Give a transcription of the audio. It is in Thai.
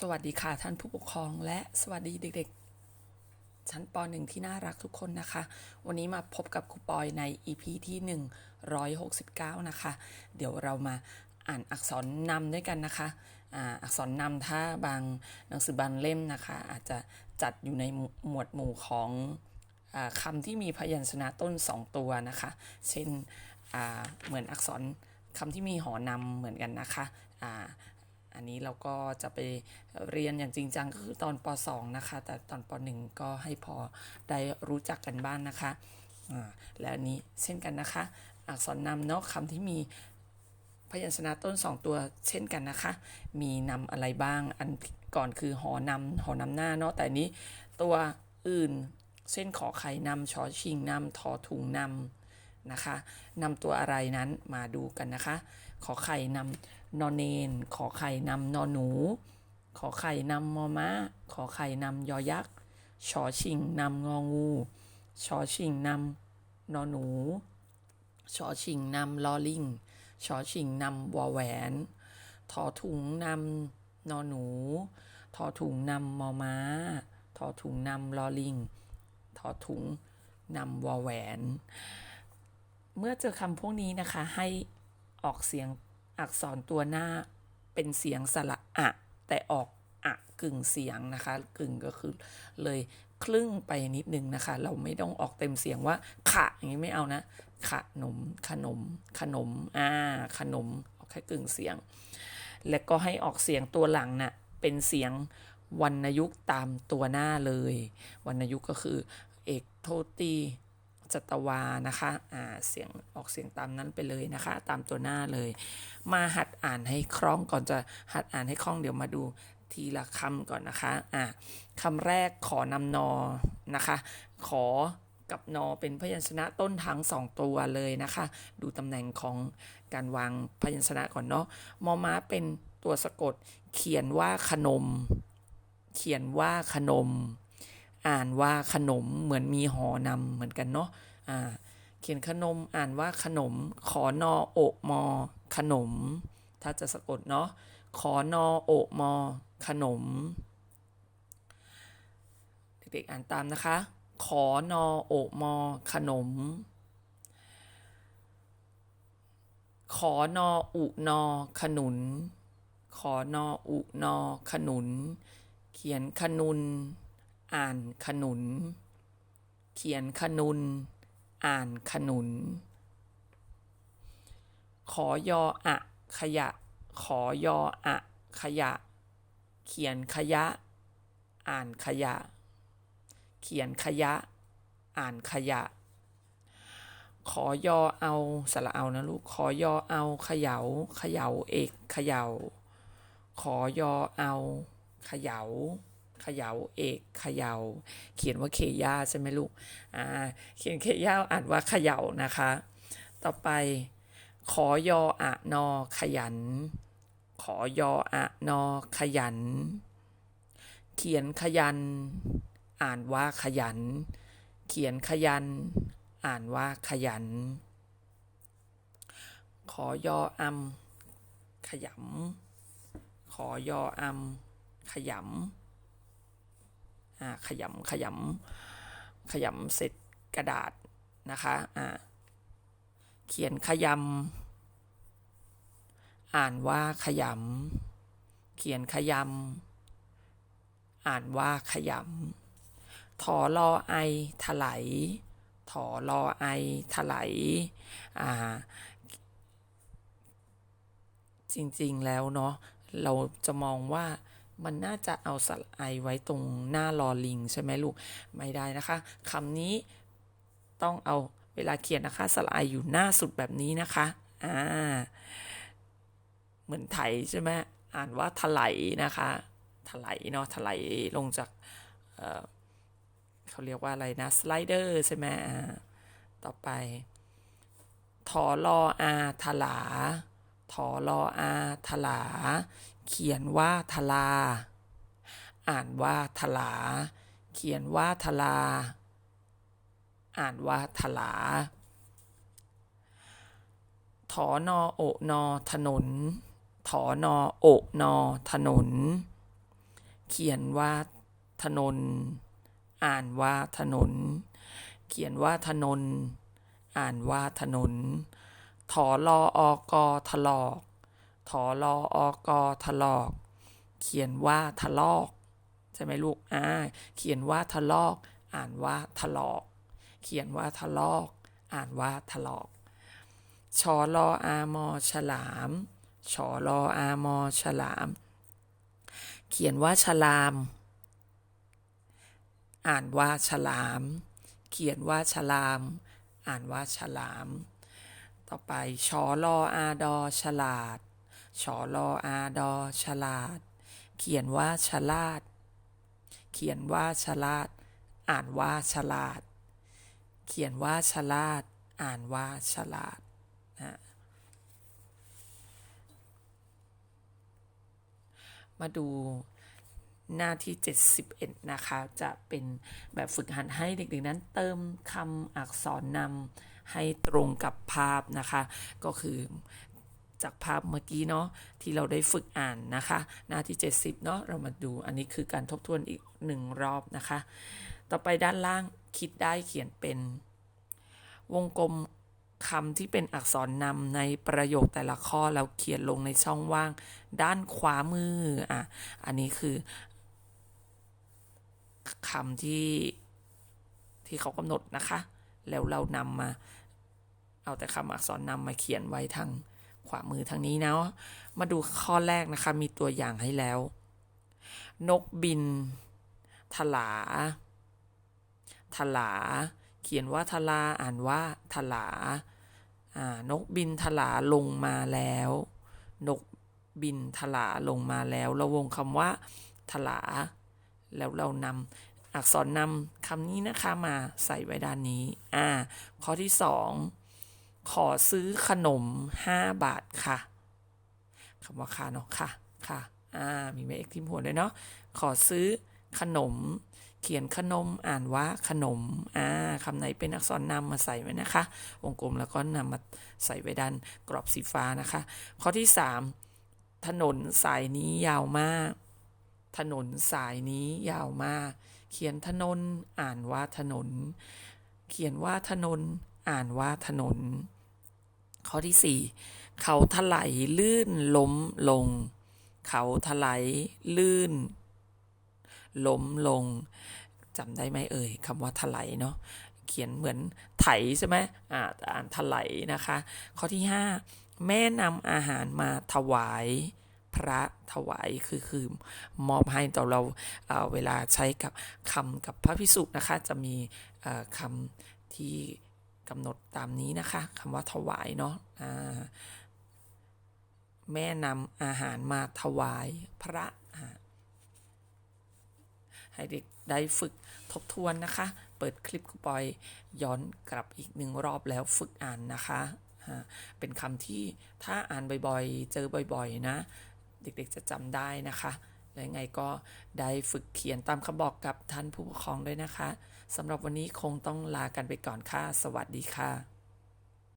สวัสดีค่ะท่านผู้ปกครองและสวัสดีเด็กๆ ชั้นป .1 ที่น่ารักทุกคนนะคะ วันนี้มาพบกับครูปอยใน EP ที่ 169 นะคะ เดี๋ยวเรามาอ่านอักษรนำด้วยกันนะคะอ่าอักษรนำถ้าบางหนังสือบางเล่มนะคะ อาจจะจัดอยู่ในหมวดหมู่ของอคำที่มีพยัญชนะต้น 2 ตัวนะคะ เช่นเหมือนอักษรคำที่มีหอนำเหมือนกันนะคะ อันนี้เราก็จะไปเรียนอย่างจริงจังก็คือตอนป .2 นะคะ แต่ตอนป .1 ก็ให้พอได้รู้จักกันบ้างนนะคะและอันนี้เช่นกันนะคะ อักษรนำเนาะคำที่มีพยัญชนะต้น 2 ตัวเช่นกันนะคะ มีนำอะไรบ้าง อันก่อนคือหอนำหอนำหน้าเนาะ แต่นี้ตัวอื่นเช่นขอไข่นำชอชิงนำทอถุงนำนะคะนำตัวอะไรนั้นมาดูกันนะคะ ขอไข่นำ นอนเนน ขอไข่นำนอนหนู ขอไข่นำมอม้า ขอไข่นำยอยักษ์ชอชิงนำงองูชอชิงนำนอนหนูชอชิงนำลอลิงชอชิงนำวอแหวน ทอถุงนำนอนหนู ทอถุงนำมอม้า ทอถุงนำลอลิง ทอถุงนำวอแหวน เมื่อเจอคำพวกนี้นะคะให้ออกเสียง อักษรตัวหน้าเป็นเสียงสระอะ แต่ออกอะกึ่งเสียงนะคะ กึ่งก็คือเลยครึ่งไปนิดนึงนะคะ เราไม่ต้องออกเต็มเสียงว่าขะอย่างนี้ไม่เอานะขนม ขนม ขนมอ่าขนมออกแค่กึ่งเสียง และก็ให้ออกเสียงตัวหลังนะ่ะเป็นเสียงวรรณยุกตามตัวหน้าเลย วรรณยุกก็คือเอกโทตี จัตวานะคะอ่าเสียงออกเสียงตามนั้นไปเลยนะคะ ตามตัวหน้าเลย มาหัดอ่านให้คล่องก่อนจะหัดอ่านให้คล่องเดี๋ยวมาดูทีละคำก่อนนะคะอ่าคำแรกขอนำนอนะคะ ขอกับนอเป็นพยัญชนะต้นทั้งสองตัวเลยนะคะ ดูตำแหน่งของการวางพยัญชนะก่อนเนาะมอม้าเป็นตัวสะกด เขียนว่าขนม เขียนว่าขนม อ่านว่าขนมเหมือนมีหอนำเหมือนกันเนาะอ่าเขียนขนมอ่านว่าขนม ขอนอโอมอ ขนม ถ้าจะสะกดเนาะขอนอโอมอ ขนม เด็กๆอ่านตามนะคะ ขอนอโอมอ ขนม ขอนออุนอ ขนุน ขอนออุนอ ขนุน เขียนขนุน อ่านขนุน เขียนขนุน อ่านขนุน ขอยออะขยะ ขอยออะขยะ เขียนขยะ อ่านขยะ เขียนขยะ อ่านขยะ ขอยอเอาสระเอานะลูก ขอยอเอาขยาขยาเอกขยาขอยอเอาขยา ขยาเอกเขยาเขียนว่าเคย่าใช่ไหมลูกอ่าเขียนเคย่าอ่านว่าเขยานะคะ ต่อไปขอยออะนอขยัน ขอยออะนอขยัน เขียนขยัน อ่านว่าขยัน เขียนขยัน อ่านว่าขยัน ขอยออำขยำขอยออำขยำอ่า ขยำขยำขยำเสร็จกระดาษนะคะอ่าเขียนขยำอ่านว่าขยำเขียนขยำอ่านว่าขยำถอรอไอถลายถอรอไอถลายอ่าจริง ๆ แล้วเนาะเราจะมองว่า มันน่าจะเอาสระไอไว้ตรงหน้ารอลิงใช่ไหมลูก ไม่ได้นะคะคำนี้ต้องเอาเวลาเขียนนะคะสระไออยู่หน้าสุดแบบนี้นะคะอ่าเหมือนไถใช่ไหมอ่านว่าถลายนะคะถลายเนาะถลายลงจากเเขาเรียกว่าอะไรนะสไลเดอร์ใช่ไหมต่อไปทอรออาทลาทอรออาทลา เขียนว่าทลา อ่านว่าทลา เขียนว่าทลา อ่านว่าทลาถอนอโอนอถนนถอนอโอนอถนน เขียนว่าถนน อ่านว่าถนน เขียนว่าถนน อ่านว่าถนนถอลออกอถลอก ถอลออกอถลอก เขียนว่าทะลอก ใช่ไหมลูกอ่าเขียนว่าทะลอก อ่านว่าทะลอก เขียนว่าทะลอก อ่านว่าทะลอกชอลออามอฉลามชอลออามอฉลาม เขียนว่าฉลาม อ่านว่าฉลาม เขียนว่าฉลาม อ่านว่าฉลาม ต่อไปชอลออาดอฉลาด ชอลออาดอฉลาด เขียนว่าฉลาด เขียนว่าฉลาด อ่านว่าฉลาด เขียนว่าฉลาด อ่านว่าฉลาดนะมาดูหน้าที่ 71 นะคะ จะเป็นแบบฝึกหัดให้เด็กๆนั้นเติมคำอักษรนำให้ตรงกับภาพนะคะ ก็คือ จากภาพเมื่อกี้เนาะที่เราได้ฝึกอ่านนะคะ หน้าที่ 70เนาะเรามาดูอันนี้คือการทบทวนอีกหนึ่งรอบนะคะ ต่อไปด้านล่างคิดได้เขียนเป็น วงกลมคำที่เป็นอักษรนำในประโยคแต่ละข้อแล้วเขียนลงในช่องว่าง ด้านขวามืออะอันนี้คือคำที่ที่เขากำหนดนะคะ แล้วเรานำมา เอาแต่คำอักษรนำมาเขียนไว้ทาง ขวามือทางนี้นะ มาดูข้อแรกนะคะ มีตัวอย่างให้แล้ว นกบิน ทลา ทลา เขียนว่าทลา อ่านว่าทลา อ่า นกบินทลาลงมาแล้ว นกบินทลาลงมาแล้ว เราวงคำว่า ทลา แล้วเรานำอักษรนำคำนี้นะคะมาใส่ไว้ด้านนี้ อ่า ข้อที่สอง ขอซื้อขนม 5 บาทค่ะคำว่าค่ะเนาะค่ะค่ะอ่ามีแม่เอกทิมหัวด้วยเนาะขอซื้อขนม เขียนขนมอ่านว่าขนมอ่าคำไหนเป็นอักษรนำมาใส่ไว้นะคะ วงกลมแล้วก็นำมาใส่ไว้ด้านกรอบสีฟ้านะคะ ข้อที่สามถนนสายนี้ยาวมาก ถนนสายนี้ยาวมาก เขียนถนนอ่านว่าถนน เขียนว่าถนนอ่านว่าถนน ข้อที่สี่เขาถลายลื่นล้มลง เขาถลายลื่น ล้มลงจำได้ไหมเอ่ยคำว่าถลายเนาะเขียนเหมือนไถใช่ไหมอ่าอ่านถลายนะคะ ข้อที่ห้าแม่นำอาหารมาถวายพระถวายคือคือมอบให้ต่อเราเเวลาใช้กับคำกับพระพิสุนะคะ จะมีคำที่ กำหนดตามนี้นะคะคำว่าถวายเนาะะแม่นำอาหารมาถวายพระให้เด็กได้ฝึกทบทวนนะคะ เปิดคลิปครูปอยย้อนกลับอีกหนึ่งรอบแล้วฝึกอ่านนะคะ เป็นคำที่ถ้าอ่านบ่อยๆ เจอบ่อยๆ นะ เด็กๆจะจำได้นะคะ และไงก็ได้ฝึกเขียนตามคำบอกกับท่านผู้ปกครองด้วยนะคะ สำหรับวันนี้คงต้องลากันไปก่อนค่ะ สวัสดีค่ะ